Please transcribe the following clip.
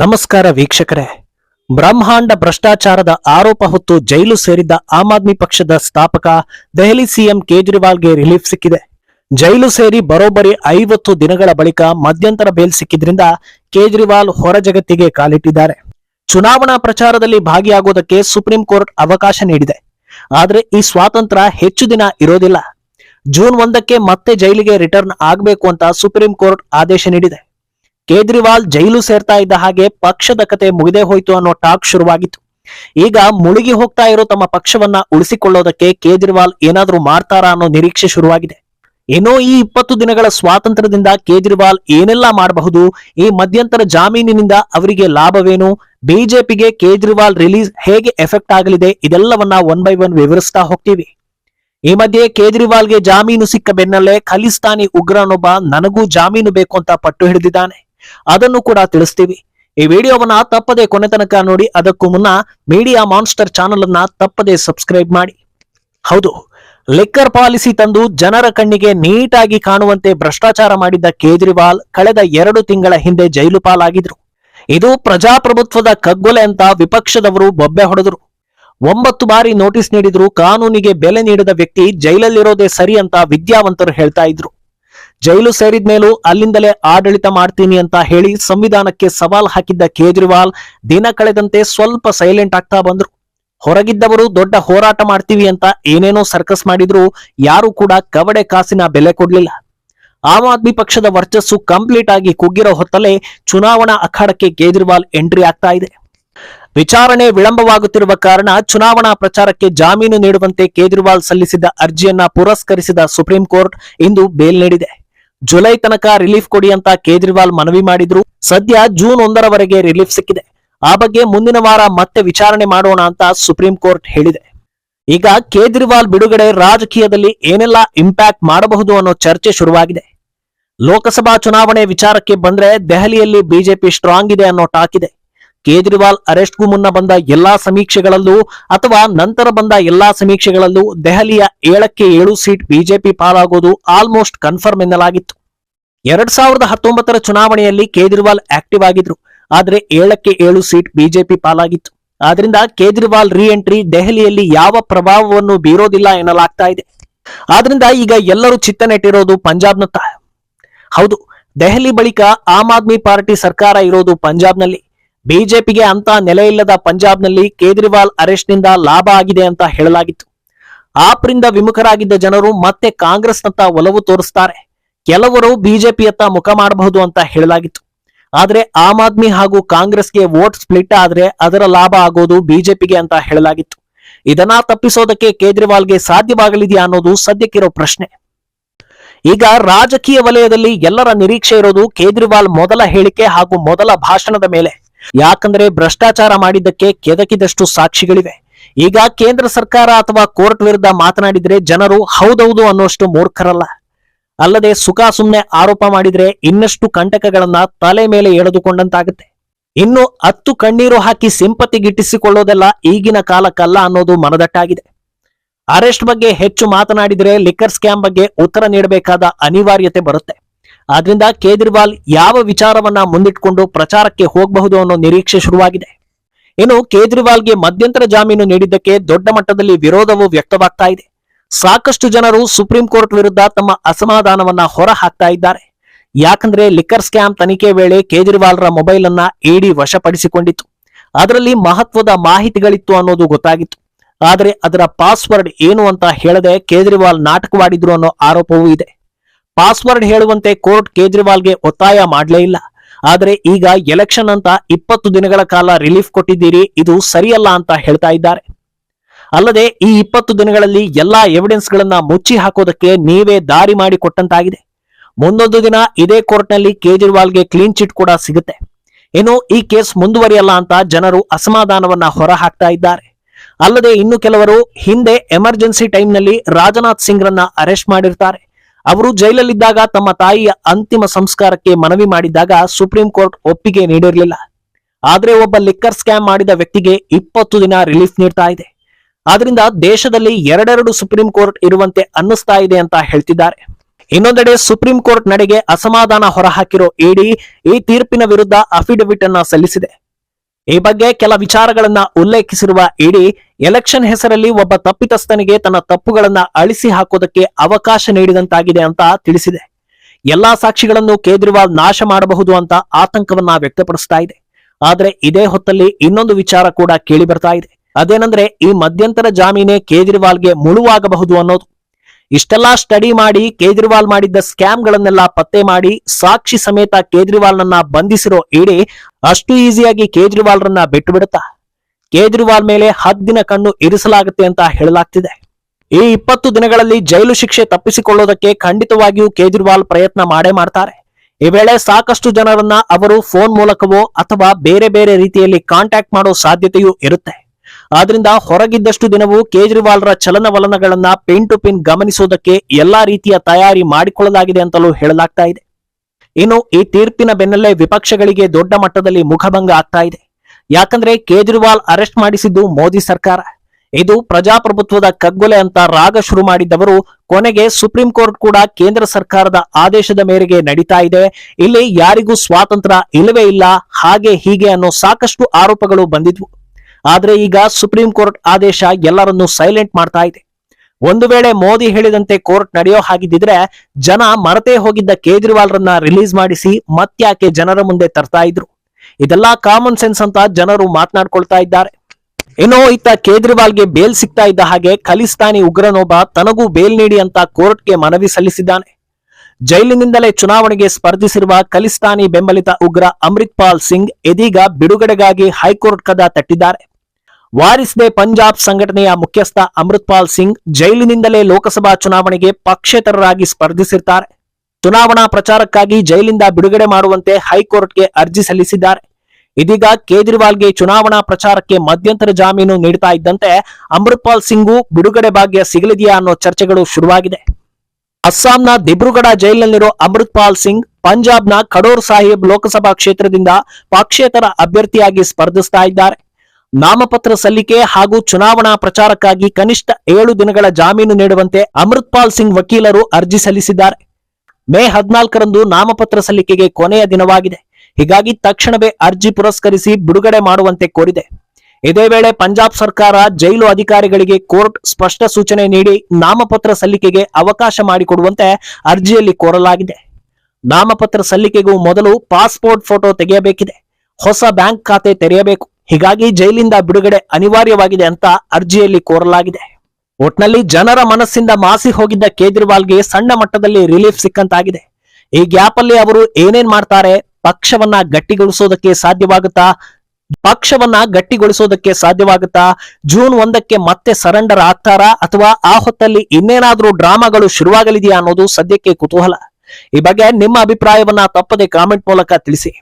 ನಮಸ್ಕಾರ ವೀಕ್ಷಕರೇ. ಬ್ರಹ್ಮಾಂಡ ಭ್ರಷ್ಟಾಚಾರದ ಆರೋಪ ಹೊತ್ತು ಜೈಲು ಸೇರಿದ್ದ ಆಮ್ ಆದ್ಮಿ ಪಕ್ಷದ ಸ್ಥಾಪಕ, ದೆಹಲಿ ಸಿಎಂ ಕೇಜ್ರಿವಾಲ್ಗೆ ರಿಲೀಫ್ ಸಿಕ್ಕಿದೆ. ಜೈಲು ಸೇರಿ ಬರೋಬ್ಬರಿ ಐವತ್ತು ದಿನಗಳ ಬಳಿಕ ಮಧ್ಯಂತರ ಬೇಲ್ ಸಿಕ್ಕಿದ್ರಿಂದ ಕೇಜ್ರಿವಾಲ್ ಹೊರ ಜಗತ್ತಿಗೆ ಕಾಲಿಟ್ಟಿದ್ದಾರೆ. ಚುನಾವಣಾ ಪ್ರಚಾರದಲ್ಲಿ ಭಾಗಿಯಾಗುವುದಕ್ಕೆ ಸುಪ್ರೀಂ ಕೋರ್ಟ್ ಅವಕಾಶ ನೀಡಿದೆ. ಆದರೆ ಈ ಸ್ವಾತಂತ್ರ್ಯ ಹೆಚ್ಚು ದಿನ ಇರೋದಿಲ್ಲ. ಜೂನ್ ಒಂದಕ್ಕೆ ಮತ್ತೆ ಜೈಲಿಗೆ ರಿಟರ್ನ್ ಆಗಬೇಕು ಅಂತ ಸುಪ್ರೀಂ ಕೋರ್ಟ್ ಆದೇಶ ನೀಡಿದೆ. ಕೇಜ್ರಿವಾಲ್ ಜೈಲು ಸೇರ್ತಾ ಇದ್ದ ಹಾಗೆ ಪಕ್ಷದ ಕತೆ ಮುಗಿದೇ ಹೋಯ್ತು ಅನ್ನೋ ಟಾಕ್ ಶುರುವಾಗಿತ್ತು. ಈಗ ಮುಳುಗಿ ಹೋಗ್ತಾ ಇರೋ ತಮ್ಮ ಪಕ್ಷವನ್ನ ಉಳಿಸಿಕೊಳ್ಳೋದಕ್ಕೆ ಕೇಜ್ರಿವಾಲ್ ಏನಾದ್ರೂ ಮಾಡ್ತಾರಾ ಅನ್ನೋ ನಿರೀಕ್ಷೆ ಶುರುವಾಗಿದೆ. ಏನೋ ಈ ಇಪ್ಪತ್ತು ದಿನಗಳ ಸ್ವಾತಂತ್ರ್ಯದಿಂದ ಕೇಜ್ರಿವಾಲ್ ಏನೆಲ್ಲಾ ಮಾಡಬಹುದು, ಈ ಮಧ್ಯಂತರ ಜಾಮೀನಿನಿಂದ ಅವರಿಗೆ ಲಾಭವೇನು, ಬಿಜೆಪಿಗೆ ಕೇಜ್ರಿವಾಲ್ ರಿಲೀಸ್ ಹೇಗೆ ಎಫೆಕ್ಟ್ ಆಗಲಿದೆ, ಇದೆಲ್ಲವನ್ನ ಒನ್ ಬೈ ಒನ್ ವಿವರಿಸ್ತಾ ಹೋಗ್ತೀವಿ. ಈ ಮಧ್ಯೆ ಕೇಜ್ರಿವಾಲ್ಗೆ ಜಾಮೀನು ಸಿಕ್ಕ ಬೆನ್ನಲ್ಲೇ ಖಲಿಸ್ತಾನಿ ಉಗ್ರನೊಬ್ಬ ನನಗೂ ಜಾಮೀನು ಬೇಕು ಅಂತ ಪಟ್ಟು ಹಿಡಿದಿದ್ದಾನೆ. ಅದನ್ನು ಕೂಡ ತಿಳಿಸ್ತೀವಿ. ಈ ವಿಡಿಯೋವನ್ನ ತಪ್ಪದೆ ಕೊನೆ ತನಕ ನೋಡಿ, ಅದಕ್ಕೂ ಮುನ್ನ ಮೀಡಿಯಾ ಮಾನ್ಸ್ಟರ್ ಚಾನೆಲ್ ಅನ್ನ ತಪ್ಪದೆ ಸಬ್ಸ್ಕ್ರೈಬ್ ಮಾಡಿ. ಹೌದು ಲಿಕ್ಕರ್ ಪಾಲಿಸಿ ತಂದು ಜನರ ಕಣ್ಣಿಗೆ ನೀಟಾಗಿ ಕಾಣುವಂತೆ ಭ್ರಷ್ಟಾಚಾರ ಮಾಡಿದ್ದ ಕೇಜ್ರಿವಾಲ್ ಕಳೆದ ಎರಡು ತಿಂಗಳ ಹಿಂದೆ ಜೈಲು ಪಾಲಾಗಿದ್ರು. ಇದು ಪ್ರಜಾಪ್ರಭುತ್ವದ ಕಗ್ಗೊಲೆ ಅಂತ ವಿಪಕ್ಷದವರು ಬೊಬ್ಬೆ ಹೊಡೆದ್ರು. ಒಂಬತ್ತು ಬಾರಿ ನೋಟಿಸ್ ನೀಡಿದ್ರು, ಕಾನೂನಿಗೆ ಬೆಲೆ ನೀಡದ ವ್ಯಕ್ತಿ ಜೈಲಲ್ಲಿರೋದೇ ಸರಿ ಅಂತ ವಿದ್ಯಾವಂತರು ಹೇಳ್ತಾ ಇದ್ರು. ಜೈಲು ಸೇರಿದ ಮೇಲೂ ಅಲ್ಲಿಂದಲೇ ಆಡಳಿತ ಮಾಡ್ತೀನಿ ಅಂತ ಹೇಳಿ ಸಂವಿಧಾನಕ್ಕೆ ಸವಾಲ್ ಹಾಕಿದ್ದ ಕೇಜ್ರಿವಾಲ್ ದಿನ ಕಳೆದಂತೆ ಸ್ವಲ್ಪ ಸೈಲೆಂಟ್ ಆಗ್ತಾ ಬಂದ್ರು. ಹೊರಗಿದ್ದವರು ದೊಡ್ಡ ಹೋರಾಟ ಮಾಡ್ತೀವಿ ಅಂತ ಏನೇನೋ ಸರ್ಕಸ್ ಮಾಡಿದ್ರು, ಯಾರು ಕೂಡ ಕವಡೆ ಕಾಸಿನ ಬೆಲೆ ಕೊಡ್ಲಿಲ್ಲ. ಆಮ್ ಆದ್ಮಿ ಪಕ್ಷದ ವರ್ಚಸ್ಸು ಕಂಪ್ಲೀಟ್ ಆಗಿ ಕುಗ್ಗಿರೋ ಹೊತ್ತಲ್ಲೇ ಚುನಾವಣಾ ಅಖಾಡಕ್ಕೆ ಕೇಜ್ರಿವಾಲ್ ಎಂಟ್ರಿ ಆಗ್ತಾ ಇದೆ. ವಿಚಾರಣೆ ವಿಳಂಬವಾಗುತ್ತಿರುವ ಕಾರಣ ಚುನಾವಣಾ ಪ್ರಚಾರಕ್ಕೆ ಜಾಮೀನು ನೀಡುವಂತೆ ಕೇಜ್ರಿವಾಲ್ ಸಲ್ಲಿಸಿದ್ದ ಅರ್ಜಿಯನ್ನ ಪುರಸ್ಕರಿಸಿದ ಸುಪ್ರೀಂ ಕೋರ್ಟ್ ಇಂದು ಬೇಲ್ ನೀಡಿದೆ. ಜುಲೈ ತನಕ ರಿಲೀಫ್ ಕೊಡಿ ಅಂತ ಕೇಜ್ರಿವಾಲ್ ಮನವಿ ಮಾಡಿದ್ರು. ಸದ್ಯ ಜೂನ್ ಒಂದರವರೆಗೆ ರಿಲೀಫ್ ಸಿಕ್ಕಿದೆ. ಆ ಬಗ್ಗೆ ಮುಂದಿನ ವಾರ ಮತ್ತೆ ವಿಚಾರಣೆ ಮಾಡೋಣ ಅಂತ ಸುಪ್ರೀಂ ಕೋರ್ಟ್ ಹೇಳಿದೆ. ಈಗ ಕೇಜ್ರಿವಾಲ್ ಬಿಡುಗಡೆ ರಾಜಕೀಯದಲ್ಲಿ ಏನೆಲ್ಲ ಇಂಪ್ಯಾಕ್ಟ್ ಮಾಡಬಹುದು ಅನ್ನೋ ಚರ್ಚೆ ಶುರುವಾಗಿದೆ. ಲೋಕಸಭಾ ಚುನಾವಣೆ ವಿಚಾರಕ್ಕೆ ಬಂದ್ರೆ ದೆಹಲಿಯಲ್ಲಿ ಬಿಜೆಪಿ ಸ್ಟ್ರಾಂಗ್ ಇದೆ ಅನ್ನೋ ಟಾಕ್ ಇದೆ. ಕೇಜ್ರಿವಾಲ್ ಅರೆಸ್ಟ್ಗೂ ಮುನ್ನ ಬಂದ ಎಲ್ಲಾ ಸಮೀಕ್ಷೆಗಳಲ್ಲೂ ಅಥವಾ ನಂತರ ಬಂದ ಎಲ್ಲಾ ಸಮೀಕ್ಷೆಗಳಲ್ಲೂ ದೆಹಲಿಯ ಏಳಕ್ಕೆ ಏಳು ಸೀಟ್ ಬಿಜೆಪಿ ಪಾಲಾಗೋದು ಆಲ್ಮೋಸ್ಟ್ ಕನ್ಫರ್ಮ್ ಎನ್ನಲಾಗಿತ್ತು. ಎರಡ್ ಸಾವಿರದ ಹತ್ತೊಂಬತ್ತರ ಚುನಾವಣೆಯಲ್ಲಿ ಕೇಜ್ರಿವಾಲ್ ಆಕ್ಟಿವ್ ಆಗಿದ್ರು. ಆದರೆ ಏಳಕ್ಕೆ ಏಳು ಸೀಟ್ ಬಿಜೆಪಿ ಪಾಲಾಗಿತ್ತು. ಆದ್ರಿಂದ ಕೇಜ್ರಿವಾಲ್ ರೀ ಎಂಟ್ರಿ ದೆಹಲಿಯಲ್ಲಿ ಯಾವ ಪ್ರಭಾವವನ್ನು ಬೀರೋದಿಲ್ಲ ಎನ್ನಲಾಗ್ತಾ ಇದೆ. ಆದ್ರಿಂದ ಈಗ ಎಲ್ಲರೂ ಚಿತ್ತ ನೆಟ್ಟಿರೋದು ಪಂಜಾಬ್ನತ್ತ ಹೌದು, ದೆಹಲಿ ಬಳಿಕ ಆಮ್ ಆದ್ಮಿ ಪಾರ್ಟಿ ಸರ್ಕಾರ ಇರೋದು ಪಂಜಾಬ್ನಲ್ಲಿ. ಬಿಜೆಪಿಗೆ ಅಂತ ನೆಲೆ ಇಲ್ಲದ ಪಂಜಾಬ್ನಲ್ಲಿ ಕೇಜ್ರಿವಾಲ್ ಅರೆಸ್ಟ್ನಿಂದ ಲಾಭ ಆಗಿದೆ ಅಂತ ಹೇಳಲಾಗಿತ್ತು. ಆಪ್ರಿಂದ ವಿಮುಖರಾಗಿದ್ದ ಜನರು ಮತ್ತೆ ಕಾಂಗ್ರೆಸ್ನತ್ತ ಒಲವು ತೋರಿಸ್ತಾರೆ. ಕೆಲವರು ಬಿಜೆಪಿಯತ್ತ ಮುಖ ಮಾಡಬಹುದು ಅಂತ ಹೇಳಲಾಗಿತ್ತು. ಆದರೆ ಆಮ್ ಆದ್ಮಿ ಹಾಗೂ ಕಾಂಗ್ರೆಸ್ಗೆ ವೋಟ್ ಸ್ಪ್ಲಿಟ್ ಆದ್ರೆ ಅದರ ಲಾಭ ಆಗೋದು ಬಿಜೆಪಿಗೆ ಅಂತ ಹೇಳಲಾಗಿತ್ತು. ಇದನ್ನ ತಪ್ಪಿಸೋದಕ್ಕೆ ಕೇಜ್ರಿವಾಲ್ಗೆ ಸಾಧ್ಯವಾಗಲಿದೆಯಾ ಅನ್ನೋದು ಸದ್ಯಕ್ಕಿರೋ ಪ್ರಶ್ನೆ. ಈಗ ರಾಜಕೀಯ ವಲಯದಲ್ಲಿ ಎಲ್ಲರ ನಿರೀಕ್ಷೆ ಇರೋದು ಕೇಜ್ರಿವಾಲ್ ಮೊದಲ ಹೇಳಿಕೆ ಹಾಗೂ ಮೊದಲ ಭಾಷಣದ ಮೇಲೆ. ಯಾಕಂದ್ರೆ ಭ್ರಷ್ಟಾಚಾರ ಮಾಡಿದ್ದಕ್ಕೆ ಕೆದಕಿದಷ್ಟು ಸಾಕ್ಷಿಗಳಿವೆ. ಈಗ ಕೇಂದ್ರ ಸರ್ಕಾರ ಅಥವಾ ಕೋರ್ಟ್ ವಿರುದ್ಧ ಮಾತನಾಡಿದ್ರೆ ಜನರು ಹೌದೌದು ಅನ್ನೋಷ್ಟು ಮೂರ್ಖರಲ್ಲ. ಅಲ್ಲದೆ ಸುಖ ಸುಮ್ಮನೆ ಆರೋಪ ಮಾಡಿದ್ರೆ ಇನ್ನಷ್ಟು ಕಂಟಕಗಳನ್ನ ತಲೆ ಮೇಲೆ ಎಳೆದುಕೊಂಡಂತಾಗುತ್ತೆ. ಇನ್ನು ಹತ್ತು ಕಣ್ಣೀರು ಹಾಕಿ ಸಿಂಪತಿ ಗಿಟ್ಟಿಸಿಕೊಳ್ಳೋದೆಲ್ಲ ಈಗಿನ ಕಾಲಕ್ಕಲ್ಲ ಅನ್ನೋದು ಮನದಟ್ಟಾಗಿದೆ. ಅರೆಸ್ಟ್ ಬಗ್ಗೆ ಹೆಚ್ಚು ಮಾತನಾಡಿದ್ರೆ ಲಿಕ್ಕರ್ ಸ್ಕ್ಯಾಮ್ ಬಗ್ಗೆ ಉತ್ತರ ನೀಡಬೇಕಾದ ಅನಿವಾರ್ಯತೆ ಬರುತ್ತೆ. ಆದ್ರಿಂದ ಕೇಜ್ರಿವಾಲ್ ಯಾವ ವಿಚಾರವನ್ನ ಮುಂದಿಟ್ಕೊಂಡು ಪ್ರಚಾರಕ್ಕೆ ಹೋಗಬಹುದು ಅನ್ನೋ ನಿರೀಕ್ಷೆ ಶುರುವಾಗಿದೆ. ಇನ್ನು ಕೇಜ್ರಿವಾಲ್ಗೆ ಮಧ್ಯಂತರ ಜಾಮೀನು ನೀಡಿದ್ದಕ್ಕೆ ದೊಡ್ಡ ಮಟ್ಟದಲ್ಲಿ ವಿರೋಧವು ವ್ಯಕ್ತವಾಗ್ತಾ ಇದೆ. ಸಾಕಷ್ಟು ಜನರು ಸುಪ್ರೀಂ ಕೋರ್ಟ್ ವಿರುದ್ಧ ತಮ್ಮ ಅಸಮಾಧಾನವನ್ನ ಹೊರ ಹಾಕ್ತಾ ಇದ್ದಾರೆ. ಯಾಕಂದ್ರೆ ಲಿಕ್ಕರ್ ಸ್ಕ್ಯಾಮ್ ತನಿಖೆ ವೇಳೆ ಕೇಜ್ರಿವಾಲ್ರ ಮೊಬೈಲ್ ಅನ್ನ ಇಡಿ ವಶಪಡಿಸಿಕೊಂಡಿತ್ತು. ಅದರಲ್ಲಿ ಮಹತ್ವದ ಮಾಹಿತಿಗಳಿತ್ತು ಅನ್ನೋದು ಗೊತ್ತಾಗಿತ್ತು. ಆದರೆ ಅದರ ಪಾಸ್ವರ್ಡ್ ಏನು ಅಂತ ಹೇಳದೆ ಕೇಜ್ರಿವಾಲ್ ನಾಟಕವಾಡಿದ್ರು ಅನ್ನೋ ಆರೋಪವೂ ಇದೆ. ಪಾಸ್ವರ್ಡ್ ಹೇಳುವಂತೆ ಕೋರ್ಟ್ ಕೇಜ್ರಿವಾಲ್ಗೆ ಒತ್ತಾಯ ಮಾಡಲೇ ಇಲ್ಲ. ಆದರೆ ಈಗ ಎಲೆಕ್ಷನ್ ಅಂತ ಇಪ್ಪತ್ತು ದಿನಗಳ ಕಾಲ ರಿಲೀಫ್ ಕೊಟ್ಟಿದ್ದೀರಿ, ಇದು ಸರಿಯಲ್ಲ ಅಂತ ಹೇಳ್ತಾ ಇದ್ದಾರೆ. ಅಲ್ಲದೆ ಈ ಇಪ್ಪತ್ತು ದಿನಗಳಲ್ಲಿ ಎಲ್ಲಾ ಎವಿಡೆನ್ಸ್ ಗಳನ್ನ ಮುಚ್ಚಿ ಹಾಕೋದಕ್ಕೆ ನೀವೇ ದಾರಿ ಮಾಡಿ ಕೊಟ್ಟಂತಾಗಿದೆ. ಮುಂದೊಂದು ದಿನ ಇದೇ ಕೋರ್ಟ್ನಲ್ಲಿ ಕೇಜ್ರಿವಾಲ್ಗೆ ಕ್ಲೀನ್ ಚಿಟ್ ಕೂಡ ಸಿಗುತ್ತೆ. ಏನು ಈ ಕೇಸ್ ಮುಂದುವರಿಯಲ್ಲ ಅಂತ ಜನರು ಅಸಮಾಧಾನವನ್ನ ಹೊರ ಹಾಕ್ತಾ ಇದ್ದಾರೆ. ಅಲ್ಲದೆ ಇನ್ನು ಕೆಲವರು ಹಿಂದೆ ಎಮರ್ಜೆನ್ಸಿ ಟೈಮ್ನಲ್ಲಿ ರಾಜನಾಥ್ ಸಿಂಗ್ರನ್ನ ಅರೆಸ್ಟ್ ಮಾಡಿರ್ತಾರೆ. ಅವರು ಜೈಲಲ್ಲಿದ್ದಾಗ ತಮ್ಮ ತಾಯಿಯ ಅಂತಿಮ ಸಂಸ್ಕಾರಕ್ಕೆ ಮನವಿ ಮಾಡಿದಾಗ ಸುಪ್ರೀಂ ಕೋರ್ಟ್ ಒಪ್ಪಿಗೆ ನೀಡಿರಲಿಲ್ಲ. ಆದ್ರೆ ಒಬ್ಬ ಲಿಕ್ಕರ್ ಸ್ಕ್ಯಾಮ್ ಮಾಡಿದ ವ್ಯಕ್ತಿಗೆ ಇಪ್ಪತ್ತು ದಿನ ರಿಲೀಫ್ ನೀಡ್ತಾ ಇದೆ. ಆದ್ರಿಂದ ದೇಶದಲ್ಲಿ ಎರಡೆರಡು ಸುಪ್ರೀಂ ಕೋರ್ಟ್ ಇರುವಂತೆ ಅನ್ನಿಸ್ತಾ ಇದೆ ಅಂತ ಹೇಳ್ತಿದ್ದಾರೆ. ಇನ್ನೊಂದೆಡೆ ಸುಪ್ರೀಂ ಕೋರ್ಟ್ ನಡೆಗೆ ಅಸಮಾಧಾನ ಹೊರಹಾಕಿರೋ ಇಡಿ ಈ ತೀರ್ಪಿನ ವಿರುದ್ಧ ಅಫಿಡವಿಟ್ ಅನ್ನ ಸಲ್ಲಿಸಿದೆ. ಈ ಬಗ್ಗೆ ಕೆಲ ವಿಚಾರಗಳನ್ನ ಉಲ್ಲೇಖಿಸಿರುವ ಇಡಿ, ಎಲೆಕ್ಷನ್ ಹೆಸರಲ್ಲಿ ಒಬ್ಬ ತಪ್ಪಿತಸ್ಥನಿಗೆ ತನ್ನ ತಪ್ಪುಗಳನ್ನ ಅಳಿಸಿ ಹಾಕೋದಕ್ಕೆ ಅವಕಾಶ ನೀಡಿದಂತಾಗಿದೆ ಅಂತ ತಿಳಿಸಿದೆ. ಎಲ್ಲಾ ಸಾಕ್ಷಿಗಳನ್ನು ಕೇಜ್ರಿವಾಲ್ ನಾಶ ಮಾಡಬಹುದು ಅಂತ ಆತಂಕವನ್ನ ವ್ಯಕ್ತಪಡಿಸ್ತಾ ಇದೆ. ಆದ್ರೆ ಇದೇ ಹೊತ್ತಲ್ಲಿ ಇನ್ನೊಂದು ವಿಚಾರ ಕೂಡ ಕೇಳಿ ಬರ್ತಾ ಇದೆ. ಅದೇನಂದ್ರೆ, ಈ ಮಧ್ಯಂತರ ಜಾಮೀನೆ ಕೇಜ್ರಿವಾಲ್ಗೆ ಮುಳುವಾಗಬಹುದು ಅನ್ನೋದು ಇಷ್ಟೆಲ್ಲಾ ಸ್ಟಡಿ ಮಾಡಿ ಕೇಜ್ರಿವಾಲ್ ಮಾಡಿದ್ದ ಸ್ಕ್ಯಾಮ್ಗಳನ್ನೆಲ್ಲ ಪತ್ತೆ ಮಾಡಿ ಸಾಕ್ಷಿ ಸಮೇತ ಕೇಜ್ರಿವಾಲ್ನನ್ನ ಬಂಧಿಸಿರೋ ಇಡಿ ಅಷ್ಟು ಈಸಿಯಾಗಿ ಕೇಜ್ರಿವಾಲ್ರನ್ನ ಬಿಟ್ಟು ಬಿಡುತ್ತಾ ಕೇಜ್ರಿವಾಲ್ ಮೇಲೆ ಹದ್ದಿನ ಕಣ್ಣು ಇರಿಸಲಾಗುತ್ತೆ ಅಂತ ಹೇಳಲಾಗ್ತಿದೆ. ಈ ಇಪ್ಪತ್ತು ದಿನಗಳಲ್ಲಿ ಜೈಲು ಶಿಕ್ಷೆ ತಪ್ಪಿಸಿಕೊಳ್ಳೋದಕ್ಕೆ ಖಂಡಿತವಾಗಿಯೂ ಕೇಜ್ರಿವಾಲ್ ಪ್ರಯತ್ನ ಮಾಡೇ ಮಾಡ್ತಾರೆ. ಈ ವೇಳೆ ಸಾಕಷ್ಟು ಜನರನ್ನ ಅವರು ಫೋನ್ ಮೂಲಕವೋ ಅಥವಾ ಬೇರೆ ಬೇರೆ ರೀತಿಯಲ್ಲಿ ಕಾಂಟ್ಯಾಕ್ಟ್ ಮಾಡೋ ಸಾಧ್ಯತೆಯೂ ಇರುತ್ತೆ. ಆದ್ರಿಂದ ಹೊರಗಿದ್ದಷ್ಟು ದಿನವೂ ಕೇಜ್ರಿವಾಲ್ರ ಚಲನವಲನಗಳನ್ನ ಪಿನ್ ಟು ಪಿನ್ ಗಮನಿಸುವುದಕ್ಕೆ ಎಲ್ಲಾ ರೀತಿಯ ತಯಾರಿ ಮಾಡಿಕೊಳ್ಳಲಾಗಿದೆ ಅಂತಲೂ ಹೇಳಲಾಗ್ತಾ ಇದೆ. ಇನ್ನು ಈ ತೀರ್ಪಿನ ಬೆನ್ನಲ್ಲೇ ವಿಪಕ್ಷಗಳಿಗೆ ದೊಡ್ಡ ಮಟ್ಟದಲ್ಲಿ ಮುಖಭಂಗ ಆಗ್ತಾ ಇದೆ. ಯಾಕಂದ್ರೆ ಕೇಜ್ರಿವಾಲ್ ಅರೆಸ್ಟ್ ಮಾಡಿಸಿದ್ದು ಮೋದಿ ಸರ್ಕಾರ. ಇದು ಪ್ರಜಾಪ್ರಭುತ್ವದ ಕಗ್ಗೊಲೆ ಅಂತ ರಾಗ ಶುರು ಮಾಡಿದ್ದವರು ಕೊನೆಗೆ ಸುಪ್ರೀಂ ಕೋರ್ಟ್ ಕೂಡ ಕೇಂದ್ರ ಸರ್ಕಾರದ ಆದೇಶದ ಮೇರೆಗೆ ನಡೀತಾ ಇದೆ. ಇಲ್ಲಿ ಯಾರಿಗೂ ಸ್ವಾತಂತ್ರ್ಯ ಇಲ್ಲವೇ ಇಲ್ಲ, ಹಾಗೆ ಹೀಗೆ ಅನ್ನೋ ಸಾಕಷ್ಟು ಆರೋಪಗಳು ಬಂದಿದ್ವು. ಆದ್ರೆ ಈಗ ಸುಪ್ರೀಂ ಕೋರ್ಟ್ ಆದೇಶ ಎಲ್ಲರನ್ನೂ ಸೈಲೆಂಟ್ ಮಾಡ್ತಾ ಇದೆ. ಒಂದು ವೇಳೆ ಮೋದಿ ಹೇಳಿದಂತೆ ಕೋರ್ಟ್ ನಡೆಯೋ ಹಾಗಿದ್ದಿದ್ರೆ ಜನ ಮರತೇ ಹೋಗಿದ್ದ ಕೇಜ್ರಿವಾಲ್ರನ್ನ ರಿಲೀಸ್ ಮಾಡಿಸಿ ಮತ್ಯಾಕೆ ಜನರ ಮುಂದೆ ತರ್ತಾ ಇದ್ರು. ಇದೆಲ್ಲ ಕಾಮನ್ ಸೆನ್ಸ್ ಅಂತ ಜನರು ಮಾತನಾಡ್ಕೊಳ್ತಾ ಇದ್ದಾರೆ. ಏನೋ ಇತ್ತ ಕೇಜ್ರಿವಾಲ್ಗೆ ಬೇಲ್ ಸಿಗ್ತಾ ಇದ್ದ ಹಾಗೆ ಖಲಿಸ್ತಾನಿ ಉಗ್ರನೊಬ್ಬ ತನಗೂ ಬೇಲ್ ನೀಡಿ ಅಂತ ಕೋರ್ಟ್ಗೆ ಮನವಿ ಸಲ್ಲಿಸಿದ್ದಾನೆ. ಜೈಲಿನಿಂದಲೇ ಚುನಾವಣೆಗೆ ಸ್ಪರ್ಧಿಸಿರುವ ಖಲಿಸ್ತಾನಿ ಬೆಂಬಲಿತ ಉಗ್ರ ಅಮೃತ್ ಪಾಲ್ ಸಿಂಗ್ ಇದೀಗ ಬಿಡುಗಡೆಗಾಗಿ ಹೈಕೋರ್ಟ್ ಕದ ತಟ್ಟಿದ್ದಾರೆ. ವಾರಿಸ್ ದೇ ಪಂಜಾಬ್ ಸಂಘಟನೆಯ ಮುಖ್ಯಸ್ಥ ಅಮೃತ್ಪಾಲ್ ಸಿಂಗ್ ಜೈಲಿನಿಂದಲೇ ಲೋಕಸಭಾ ಚುನಾವಣೆಗೆ ಪಕ್ಷೇತರರಾಗಿ ಸ್ಪರ್ಧಿಸಿರ್ತಾರೆ. ಚುನಾವಣಾ ಪ್ರಚಾರಕ್ಕಾಗಿ ಜೈಲಿಂದ ಬಿಡುಗಡೆ ಮಾಡುವಂತೆ ಹೈಕೋರ್ಟ್ಗೆ ಅರ್ಜಿ ಸಲ್ಲಿಸಿದ್ದಾರೆ. ಇದೀಗ ಕೇಜ್ರಿವಾಲ್ಗೆ ಚುನಾವಣಾ ಪ್ರಚಾರಕ್ಕೆ ಮಧ್ಯಂತರ ಜಾಮೀನು ನೀಡ್ತಾ ಇದ್ದಂತೆ ಅಮೃತ್ಪಾಲ್ ಸಿಂಗು ಬಿಡುಗಡೆ ಭಾಗ್ಯ ಸಿಗಲಿದೆಯಾ ಅನ್ನೋ ಚರ್ಚೆಗಳು ಶುರುವಾಗಿದೆ. ಅಸ್ಸಾಂನ ದಿಬ್ರುಗಢ ಜೈಲಿನಲ್ಲಿರೋ ಅಮೃತ್ಪಾಲ್ ಸಿಂಗ್ ಪಂಜಾಬ್ನ ಖಡೋರ್ ಸಾಹೇಬ್ ಲೋಕಸಭಾ ಕ್ಷೇತ್ರದಿಂದ ಪಕ್ಷೇತರ ಅಭ್ಯರ್ಥಿಯಾಗಿ ಸ್ಪರ್ಧಿಸ್ತಾ ಇದ್ದಾರೆ. ನಾಮಪತ್ರ ಸಲ್ಲಿಕೆ ಹಾಗೂ ಚುನಾವಣಾ ಪ್ರಚಾರಕ್ಕಾಗಿ ಕನಿಷ್ಠ ಏಳು ದಿನಗಳ ಜಾಮೀನು ನೀಡುವಂತೆ ಅಮೃತ್ಪಾಲ್ ಸಿಂಗ್ ವಕೀಲರು ಅರ್ಜಿ ಸಲ್ಲಿಸಿದ್ದಾರೆ. ಮೇ ಹದಿನಾಲ್ಕರಂದು ನಾಮಪತ್ರ ಸಲ್ಲಿಕೆಗೆ ಕೊನೆಯ ದಿನವಾಗಿದೆ. ಹೀಗಾಗಿ ತಕ್ಷಣವೇ ಅರ್ಜಿ ಪುರಸ್ಕರಿಸಿ ಬಿಡುಗಡೆ ಮಾಡುವಂತೆ ಕೋರಿದೆ. ಇದೇ ವೇಳೆ ಪಂಜಾಬ್ ಸರ್ಕಾರ ಜೈಲು ಅಧಿಕಾರಿಗಳಿಗೆ ಕೋರ್ಟ್ ಸ್ಪಷ್ಟ ಸೂಚನೆ ನೀಡಿ ನಾಮಪತ್ರ ಸಲ್ಲಿಕೆಗೆ ಅವಕಾಶ ಮಾಡಿಕೊಡುವಂತೆ ಅರ್ಜಿಯಲ್ಲಿ ಕೋರಲಾಗಿದೆ. ನಾಮಪತ್ರ ಸಲ್ಲಿಕೆಗೂ ಮೊದಲು ಪಾಸ್ಪೋರ್ಟ್ ಫೋಟೋ ತೆಗೆಯಬೇಕಿದೆ. ಹೊಸ ಬ್ಯಾಂಕ್ ಖಾತೆ ತೆರೆಯಬೇಕು. ಹೀಗಾಗಿ ಜೈಲಿಂದ ಬಿಡುಗಡೆ ಅನಿವಾರ್ಯವಾಗಿದೆ ಅಂತ ಅರ್ಜಿಯಲ್ಲಿ ಕೋರಲಾಗಿದೆ. ಒಟ್ನಲ್ಲಿ ಜನರ ಮನಸ್ಸಿಂದ ಮಾಸಿ ಹೋಗಿದ್ದ ಕೇಜ್ರಿವಾಲ್ಗೆ ಸಣ್ಣ ಮಟ್ಟದಲ್ಲಿ ರಿಲೀಫ್ ಸಿಕ್ಕಂತಾಗಿದೆ. ಈ ಗ್ಯಾಪ್ ಅಲ್ಲಿ ಅವರು ಏನೇನ್ ಮಾಡ್ತಾರೆ, ಪಕ್ಷವನ್ನ ಗಟ್ಟಿಗೊಳಿಸೋದಕ್ಕೆ ಸಾಧ್ಯವಾಗುತ್ತಾ, ಪಕ್ಷವನ್ನ ಗಟ್ಟಿಗೊಳಿಸೋದಕ್ಕೆ ಸಾಧ್ಯವಾಗುತ್ತಾ, ಜೂನ್ ಒಂದಕ್ಕೆ ಮತ್ತೆ ಸರೆಂಡರ್ ಆಗ್ತಾರಾ ಅಥವಾ ಆ ಹೊತ್ತಲ್ಲಿ ಇನ್ನೇನಾದ್ರೂ ಡ್ರಾಮಾಗಳು ಶುರುವಾಗಲಿದೆಯಾ ಅನ್ನೋದು ಸದ್ಯಕ್ಕೆ ಕುತೂಹಲ. ಈ ಬಗ್ಗೆ ನಿಮ್ಮ ಅಭಿಪ್ರಾಯವನ್ನ ತಪ್ಪದೆ ಕಾಮೆಂಟ್ ಮೂಲಕ ತಿಳಿಸಿ.